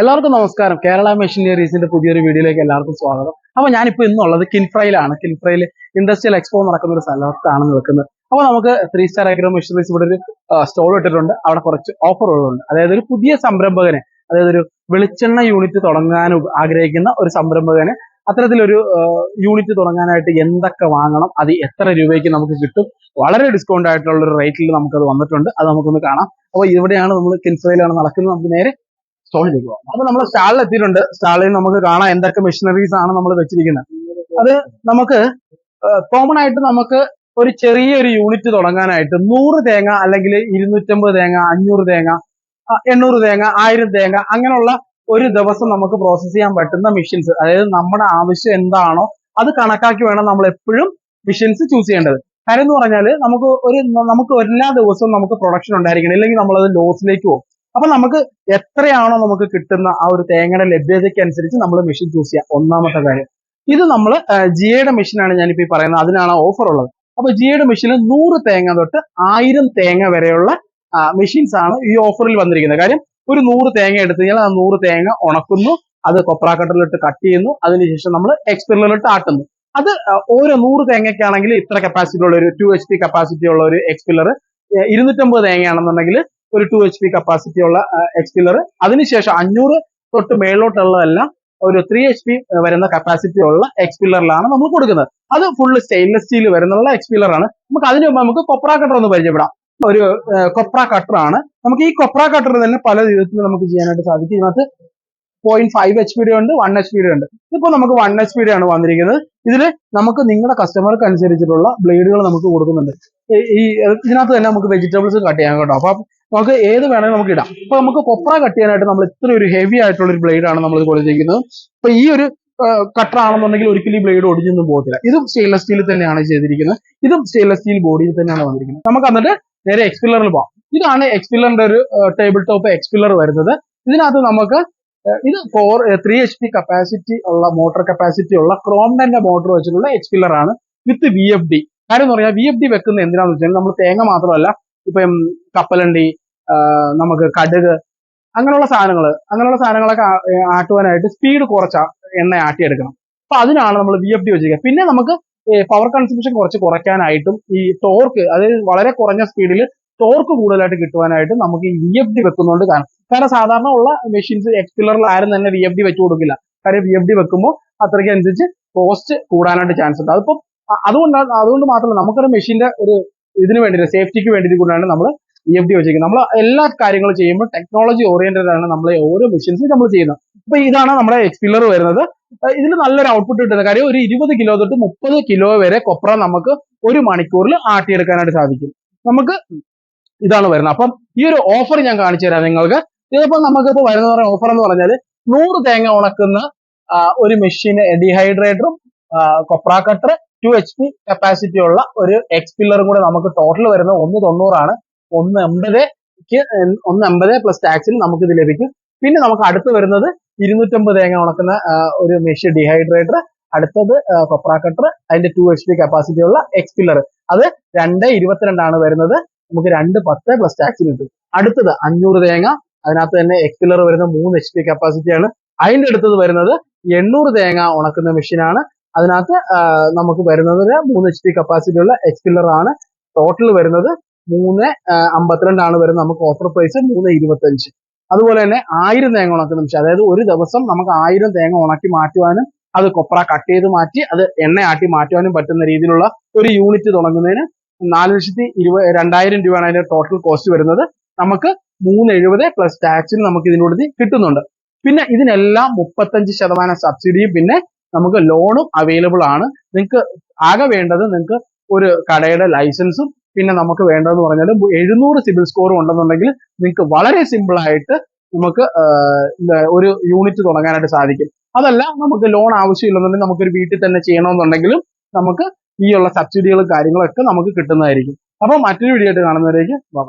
എല്ലാവർക്കും നമസ്കാരം. കേരള മെഷീനറീസിന്റെ പുതിയൊരു വീഡിയോയിലേക്ക് എല്ലാവർക്കും സ്വാഗതം. അപ്പൊ ഞാനിപ്പോ ഇന്നുള്ളത് കിൻഫ്രയിലാണ് കിൻഫ്രയിൽ ഇൻഡസ്ട്രിയൽ എക്സ്പോ നടക്കുന്ന ഒരു സ്ഥലത്താണ് നിൽക്കുന്നത്. അപ്പൊ നമുക്ക് ത്രീ സ്റ്റാർ അഗ്രോ മെഷീനറീസ് ഇവിടെ ഒരു സ്റ്റോൾ ഇട്ടിട്ടുണ്ട്. അവിടെ കുറച്ച് ഓഫറുകളുണ്ട് അതായത് ഒരു പുതിയ സംരംഭകനെ അതായത് ഒരു വെളിച്ചെണ്ണ യൂണിറ്റ് തുടങ്ങാൻ ആഗ്രഹിക്കുന്ന ഒരു സംരംഭകന് അത്തരത്തിലൊരു യൂണിറ്റ് തുടങ്ങാനായിട്ട് എന്തൊക്കെ വാങ്ങണം അത് എത്ര രൂപയ്ക്ക് നമുക്ക് കിട്ടും വളരെ ഡിസ്കൗണ്ട് ആയിട്ടുള്ള ഒരു റേറ്റിൽ നമുക്കത് വന്നിട്ടുണ്ട്. അത് നമുക്കൊന്ന് കാണാം. അപ്പോൾ ഇവിടെയാണ് നമ്മൾ കിൻഫ്രയിലാണ് നടക്കുന്നത്. നമുക്ക് നേരെ സ്റ്റോളിലേക്ക് പോകാം അപ്പൊ നമ്മൾ സ്റ്റാളിൽ എത്തിയിട്ടുണ്ട്. സ്റ്റാളിൽ നമുക്ക് കാണാം എന്തൊക്കെ മെഷീനറീസ് ആണ് നമ്മൾ വെച്ചിരിക്കുന്നത്. അത് നമുക്ക് കോമൺ ആയിട്ട് നമുക്ക് ഒരു ചെറിയൊരു യൂണിറ്റ് തുടങ്ങാനായിട്ട് നൂറ് തേങ്ങ അല്ലെങ്കിൽ ഇരുന്നൂറ്റമ്പത് തേങ്ങ അഞ്ഞൂറ് തേങ്ങ എണ്ണൂറ് തേങ്ങ ആയിരം തേങ്ങ അങ്ങനെയുള്ള ഒരു ദിവസം നമുക്ക് പ്രോസസ് ചെയ്യാൻ പറ്റുന്ന മെഷീൻസ് അതായത് നമ്മുടെ ആവശ്യം എന്താണോ അത് കണക്കാക്കി വേണം നമ്മൾ എപ്പോഴും മെഷീൻസ് ചൂസ് ചെയ്യേണ്ടത്. കാര്യം എന്ന് പറഞ്ഞാൽ നമുക്ക് ഒരു നമുക്ക് എല്ലാ ദിവസവും നമുക്ക് പ്രൊഡക്ഷൻ ഉണ്ടായിരിക്കണം. ഇല്ലെങ്കിൽ നമ്മളത് ലോസിലേക്ക് പോകും. അപ്പൊ നമുക്ക് എത്രയാണോ നമുക്ക് കിട്ടുന്ന ആ ഒരു തേങ്ങയുടെ ലഭ്യതയ്ക്ക് അനുസരിച്ച് നമ്മൾ മെഷീൻ ചൂസ് ചെയ്യാം. ഒന്നാമത്തെ കാര്യം. ഇത് നമ്മൾ ജിയുടെ മെഷീനാണ് ഞാനിപ്പോ ഈ പറയുന്നത്. അതിനാണ് ഓഫർ ഉള്ളത്. അപ്പൊ ജിയുടെ മെഷീനിൽ നൂറ് തേങ്ങ തൊട്ട് ആയിരം തേങ്ങ വരെയുള്ള മെഷീൻസ് ആണ് ഈ ഓഫറിൽ വന്നിരിക്കുന്നത്. കാര്യം ഒരു നൂറ് തേങ്ങ എടുത്തു കഴിഞ്ഞാൽ ആ നൂറ് തേങ്ങ ഉണക്കുന്നു അത് കൊപ്രാക്കട്ടിലിട്ട് കട്ട് ചെയ്യുന്നു അതിനുശേഷം നമ്മൾ എക്സ്പില്ലറിലിട്ട് ആട്ടുന്നു. അത് ഓരോ നൂറ് തേങ്ങയ്ക്കാണെങ്കിൽ ഇത്ര കപ്പാസിറ്റി ഉള്ള ഒരു ടു എച്ച് പി കപ്പാസിറ്റി ഉള്ള ഒരു എക്സ്പില്ലർ ഇരുന്നൂറ്റമ്പത് തേങ്ങയാണെന്നുണ്ടെങ്കിൽ ഒരു ടു എച്ച് പി കപ്പാസിറ്റി ഉള്ള എക്സ്പില്ലർ അതിനുശേഷം അഞ്ഞൂറ് തൊട്ട് മേളിലോട്ടുള്ളതെല്ലാം ഒരു ത്രീ എച്ച് പി വരുന്ന കപ്പാസിറ്റി ഉള്ള എക്സ്പില്ലറിലാണ് നമ്മൾ കൊടുക്കുന്നത്. അത് ഫുള്ള് സ്റ്റെയിൻലെസ് സ്റ്റീൽ വരുന്നുള്ള എക്സ്പില്ലർ ആണ് നമുക്ക് അതിന് മുമ്പ് നമുക്ക് കൊപ്ര കട്ടർ ഒന്ന് പരിചയപ്പെടാം. ഒരു കൊപ്ര കട്ടർ ആണ്. നമുക്ക് ഈ കൊപ്ര കട്ടർ തന്നെ പല വിധത്തിൽ നമുക്ക് ചെയ്യാനായിട്ട് സാധിക്കും. ഇതിനകത്ത് പോയിന്റ് ഫൈവ് എച്ച് പിയുടെ ഉണ്ട് വൺ എച്ച് പിയുടെ ഉണ്ട്. ഇപ്പൊ നമുക്ക് വൺ എച്ച് പിയുടെ ആണ് വന്നിരിക്കുന്നത്. ഇതിൽ നമുക്ക് നിങ്ങളുടെ കസ്റ്റമർക്ക് അനുസരിച്ചിട്ടുള്ള ബ്ലേഡുകൾ നമുക്ക് കൊടുക്കുന്നുണ്ട്. ഈ ഇതിനകത്ത് തന്നെ നമുക്ക് വെജിറ്റബിൾസ് കട്ട് ചെയ്യാൻ കേട്ടോ. അപ്പൊ നമുക്ക് ഏത് വേണമെങ്കിലും നമുക്ക് ഇടാം. അപ്പൊ നമുക്ക് കൊപ്ര കട്ട് ചെയ്യാനായിട്ട് നമ്മൾ ഇത്ര ഒരു ഹെവി ആയിട്ടുള്ള ഒരു ബ്ലേഡ് ആണ് നമ്മൾ കൊടുത്തിരിക്കുന്നത് അപ്പൊ ഈ ഒരു കട്ടർ ആണെന്നുണ്ടെങ്കിൽ ഒരിക്കലും ഈ ബ്ലേഡ് ഒടിഞ്ഞൊന്നും പോകത്തില്ല. ഇതും സ്റ്റെയിൻലെസ് സ്റ്റീൽ തന്നെയാണ് ചെയ്തിരിക്കുന്നത്. ഇതും സ്റ്റെയിൻലെസ് സ്റ്റീൽ ബോഡിയിൽ തന്നെയാണ് വന്നിരിക്കുന്നത്. നമുക്ക് എന്നിട്ട് നേരെ എക്സ്പില്ലറിൽ പോകാം ഇതാണ് എക്സ്പില്ലറിന്റെ ഒരു ടേബിൾ ടോപ്പ് എക്സ്പില്ലർ വരുന്നത്. ഇതിനകത്ത് നമുക്ക് ഇത് four three H P capacity ഉള്ള മോട്ടോർ കപ്പാസിറ്റി ഉള്ള ക്രോംഡന്റെ മോട്ടോർ വെച്ചിട്ടുള്ള എക്സ്പില്ലർ ആണ് വിത്ത് വി എഫ് ഡി കാര്യം എന്ന് പറഞ്ഞാൽ വി എഫ് ഡി വെക്കുന്ന എന്തിനാന്ന് വെച്ചാൽ നമ്മൾ തേങ്ങ മാത്രമല്ല ഇപ്പം കപ്പലണ്ടി നമുക്ക് കടുക് അങ്ങനെയുള്ള സാധനങ്ങൾ അങ്ങനെയുള്ള സാധനങ്ങളൊക്കെ ആട്ടുവാനായിട്ട് സ്പീഡ് കുറച്ച എണ്ണ ആട്ടിയെടുക്കണം. അപ്പൊ അതിനാണ് നമ്മൾ വി എഫ് ഡി വെച്ചിരിക്കുക പിന്നെ നമുക്ക് പവർ കൺസംഷൻ കുറച്ച് കുറയ്ക്കാനായിട്ടും ഈ ടോർക്ക് അതായത് വളരെ കുറഞ്ഞ സ്പീഡിൽ ടോർക്ക് കൂടുതലായിട്ട് കിട്ടുവാനായിട്ട് നമുക്ക് ഈ വി എഫ് ഡി വെക്കുന്നതുകൊണ്ട് കാരണം കാരണം സാധാരണ ഉള്ള മെഷീൻസ് എക്സ്പില്ലറിൽ ആരും തന്നെ വി എഫ് ഡി വെച്ച് കൊടുക്കില്ല. കാര്യം വി എഫ് ഡി വെക്കുമ്പോൾ അത്രയ്ക്ക് അനുസരിച്ച് കോസ്റ്റ് കൂടാനായിട്ട് ചാൻസ് ഉണ്ട്. അതിപ്പോ അതുകൊണ്ട് അതുകൊണ്ടാണ് അതുകൊണ്ട് മാത്രമല്ല നമുക്കൊരു മെഷീന്റെ ഒരു ഇതിന് വേണ്ടിയിട്ട് സേഫ്റ്റിക്ക് വേണ്ടിയിട്ട് കൂടാണ് നമ്മൾ വി എഫ് ഡി വെച്ചിരിക്കുന്നത്. നമ്മൾ എല്ലാ കാര്യങ്ങളും ചെയ്യുമ്പോൾ ടെക്നോളജി ഓറിയന്റഡ് ആണ് നമ്മൾ ഓരോ മെഷീൻസും നമ്മൾ ചെയ്യുന്നത്. അപ്പൊ ഇതാണ് നമ്മുടെ എക്സ്പില്ലർ വരുന്നത്. ഇതിൽ നല്ലൊരു ഔട്ട്പുട്ട് കിട്ടുന്നത് കാര്യം ഒരു ഇരുപത് കിലോ തൊട്ട് മുപ്പത് കിലോ വരെ കൊപ്ര നമുക്ക് ഒരു മണിക്കൂറിൽ ആട്ടിയെടുക്കാനായിട്ട് സാധിക്കും. നമുക്ക് ഇതാണ് വരുന്നത്. അപ്പം ഈ ഒരു ഓഫർ ഞാൻ കാണിച്ചു തരാം നിങ്ങൾക്ക്. ഇതിപ്പോ നമുക്കിപ്പോ വരുന്ന ഓഫർ എന്ന് പറഞ്ഞാൽ നൂറ് തേങ്ങ ഉണക്കുന്ന ഒരു മെഷീൻ ഡീഹൈഡ്രേറ്ററും കൊപ്ര cutter two H P capacity ഉള്ള ഒരു എക്സ്പില്ലറും കൂടെ നമുക്ക് ടോട്ടൽ വരുന്നത് ഒന്ന് തൊണ്ണൂറാണ്. ഒന്ന് അമ്പത് ഒന്ന് അമ്പത് പ്ലസ് ടാക്സിൽ നമുക്ക് ഇത് ലഭിക്കും. പിന്നെ നമുക്ക് അടുത്ത് വരുന്നത് ഇരുന്നൂറ്റമ്പത് തേങ്ങ ഉണക്കുന്ന ഒരു മെഷീൻ ഡീഹൈഡ്രേറ്റർ അടുത്തത് കൊപ്ര കട്ടർ അതിന്റെ ടു എച്ച് പി കപ്പാസിറ്റി ഉള്ള എക്സ്പില്ലർ അത് രണ്ട് ഇരുപത്തിരണ്ടാണ് വരുന്നത്. നമുക്ക് രണ്ട് പത്ത് പ്ലസ് ടാക്സിൽ കിട്ടും. അടുത്തത് അഞ്ഞൂറ് തേങ്ങ അതിനകത്ത് തന്നെ എക്സ്പില്ലർ വരുന്ന മൂന്ന് എച്ച് പി കപ്പാസിറ്റിയാണ് അതിന്റെ അടുത്തത് വരുന്നത് എണ്ണൂറ് തേങ്ങ ഉണക്കുന്ന മെഷീനാണ് അതിനകത്ത് നമുക്ക് വരുന്നത് മൂന്ന് എച്ച് പി കപ്പാസിറ്റി ഉള്ള എക്സ്പില്ലർ ആണ്. ടോട്ടൽ വരുന്നത് മൂന്ന് അമ്പത്തിരണ്ടാണ് വരുന്നത്. നമുക്ക് ഓഫർ പ്രൈസ് മൂന്ന് ഇരുപത്തഞ്ച്. അതുപോലെ തന്നെ ആയിരം തേങ്ങ ഉണക്കുന്ന നിമിഷം അതായത് ഒരു ദിവസം നമുക്ക് ആയിരം തേങ്ങ ഉണക്കി മാറ്റുവാനും അത് കൊപ്ര കട്ട് ചെയ്ത് മാറ്റി അത് എണ്ണയാട്ടി മാറ്റുവാനും പറ്റുന്ന രീതിയിലുള്ള ഒരു യൂണിറ്റ് തുടങ്ങുന്നതിന് നാല് ലക്ഷത്തി ഇരുപത് രണ്ടായിരം രൂപയാണ് അതിന്റെ ടോട്ടൽ കോസ്റ്റ് വരുന്നത്. നമുക്ക് മൂന്ന് എഴുപത് പ്ലസ് ടാക്സിന് നമുക്ക് ഇതിനോട് കിട്ടുന്നുണ്ട്. പിന്നെ ഇതിനെല്ലാം മുപ്പത്തഞ്ച് ശതമാനം സബ്സിഡിയും പിന്നെ നമുക്ക് ലോണും അവൈലബിൾ ആണ്. നിങ്ങൾക്ക് ആകെ വേണ്ടത് നിങ്ങൾക്ക് ഒരു കടയുടെ ലൈസൻസും പിന്നെ നമുക്ക് വേണ്ടതെന്ന് പറഞ്ഞാൽ എഴുന്നൂറ് സിബിൽ സ്കോറും ഉണ്ടെന്നുണ്ടെങ്കിൽ നിങ്ങൾക്ക് വളരെ സിമ്പിൾ ആയിട്ട് നമുക്ക് ഒരു യൂണിറ്റ് തുടങ്ങാനായിട്ട് സാധിക്കും. അതല്ല നമുക്ക് ലോൺ ആവശ്യമില്ലെന്നുണ്ടെങ്കിൽ നമുക്കൊരു വീട്ടിൽ തന്നെ ചെയ്യണമെന്നുണ്ടെങ്കിലും നമുക്ക് ഈ ഉള്ള സബ്സിഡികളും കാര്യങ്ങളൊക്കെ നമുക്ക് കിട്ടുന്നതായിരിക്കും. അപ്പൊ മറ്റൊരു വീഡിയോ ആയിട്ട് കാണുന്നവരേക്ക് ബൈ